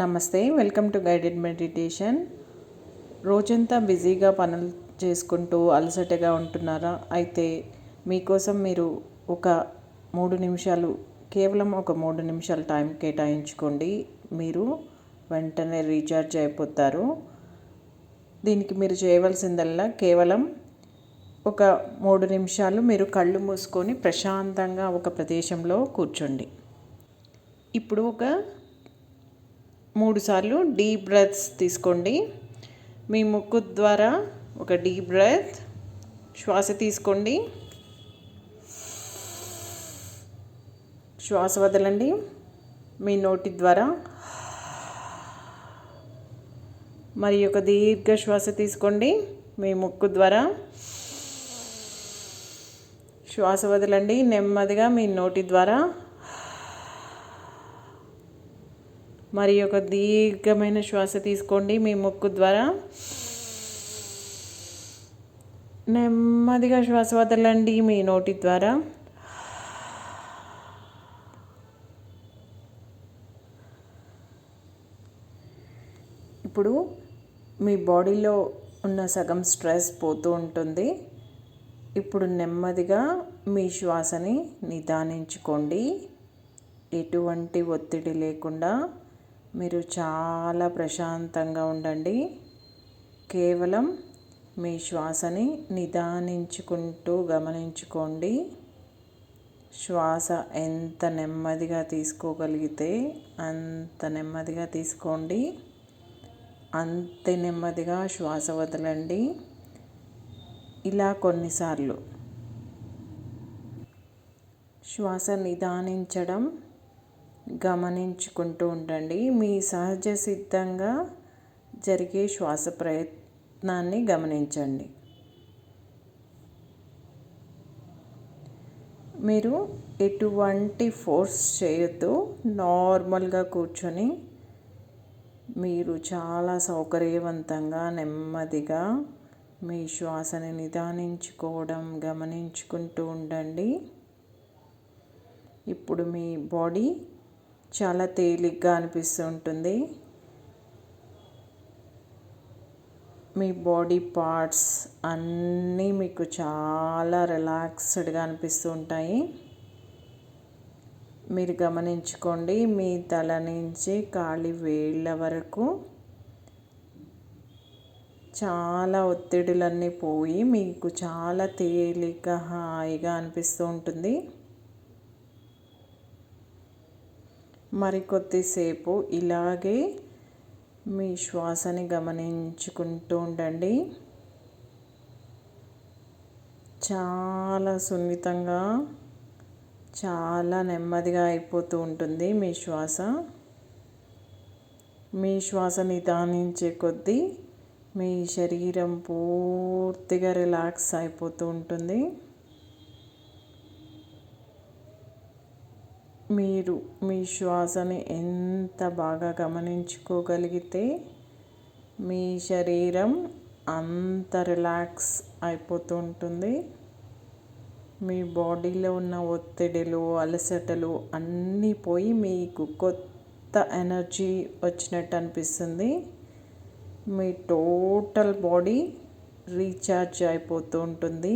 నమస్తే welcome to guided meditation. రోజంతా బిజీగా పనులు చేసుకుంటూ అలసటగా ఉంటున్నారా? అయితే మీకోసం మీరు ఒక మూడు నిమిషాలు కేవలం ఒక మూడు నిమిషాలు టైం కేటాయించుకోండి. మీరు వెంటనే రీఛార్జ్ అయిపోతారు. దీనికి మీరు చేయవలసిందల్లా కేవలం ఒక మూడు నిమిషాలు మీరు కళ్ళు మూసుకొని ప్రశాంతంగా ఒక ప్రదేశంలో కూర్చోండి. ఇప్పుడు ఒక మూడు సార్లు డీప్ బ్రెత్స్ తీసుకోండి. మీ ముక్కు ద్వారా ఒక డీప్ బ్రెత్ శ్వాస తీసుకోండి. శ్వాస వదలండి. మీ నోటి ద్వారా. మరి ఒక దీర్ఘ శ్వాస తీసుకోండి. మీ ముక్కు ద్వారా. శ్వాస వదలండి. నెమ్మదిగా మీ నోటి ద్వారా. మరి ఒక దీర్ఘమైన శ్వాస తీసుకోండి. మీ ముక్కు ద్వారా నెమ్మదిగా శ్వాస వదలండి మీ నోటి ద్వారా. ఇప్పుడు మీ బాడీలో ఉన్న సగం స్ట్రెస్ పోతూ ఉంటుంది. ఇప్పుడు నెమ్మదిగా మీ శ్వాసని నిదానించుకోండి. ఎటువంటి ఒత్తిడి లేకుండా మీరు చాలా ప్రశాంతంగా ఉండండి. కేవలం మీ శ్వాసని నిదానించుకుంటూ గమనించుకోండి. శ్వాస ఎంత నెమ్మదిగా తీసుకోగలిగితే అంత నెమ్మదిగా తీసుకోండి. అంతే నెమ్మదిగా శ్వాస వదలండి. ఇలా కొన్నిసార్లు. శ్వాస నిదానించడం గమనించుకుంటూ ఉండండి. మీ సహజ సిద్ధంగా జరిగే శ్వాస ప్రయత్నాన్ని గమనించండి. మీరు ఎటువంటి ఫోర్స్ చేయొద్దు. నార్మల్గా కూర్చొని మీరు చాలా సౌకర్యవంతంగా నెమ్మదిగా మీ శ్వాసని నిదానించుకోవడం గమనించుకుంటూ ఉండండి. ఇప్పుడు మీ బాడీ చాలా తేలిగ్గా అనిపిస్తూ ఉంటుంది. మీ బాడీ పార్ట్స్ అన్నీ మీకు చాలా రిలాక్స్డ్గా అనిపిస్తూ ఉంటాయి. మీరు గమనించుకోండి మీ తల నుంచి కాలి వేళ్ళ వరకు చాలా ఒత్తిడులన్నీ పోయి మీకు చాలా తేలిక హాయిగా అనిపిస్తూ ఉంటుంది. మరికొద్దిసేపు ఇలాగే మీ శ్వాసని గమనించుకుంటూ ఉండండి. చాలా సున్నితంగా చాలా నెమ్మదిగా అయిపోతూ ఉంటుంది మీ శ్వాస. మీ శ్వాస నిదానించే కొద్దీ మీ శరీరం పూర్తిగా రిలాక్స్ అయిపోతూ ఉంటుంది. మీరు మీ శ్వాసని ఎంత బాగా గమనించుకోగలిగితే మీ శరీరం అంత రిలాక్స్ అయిపోతూ ఉంటుంది. మీ బాడీలో ఉన్న ఒత్తిడిలు అలసటలు అన్నీ పోయి మీకు కొత్త ఎనర్జీ వచ్చినట్టు అనిపిస్తుంది. మీ టోటల్ బాడీ రీఛార్జ్ అయిపోతూ ఉంటుంది.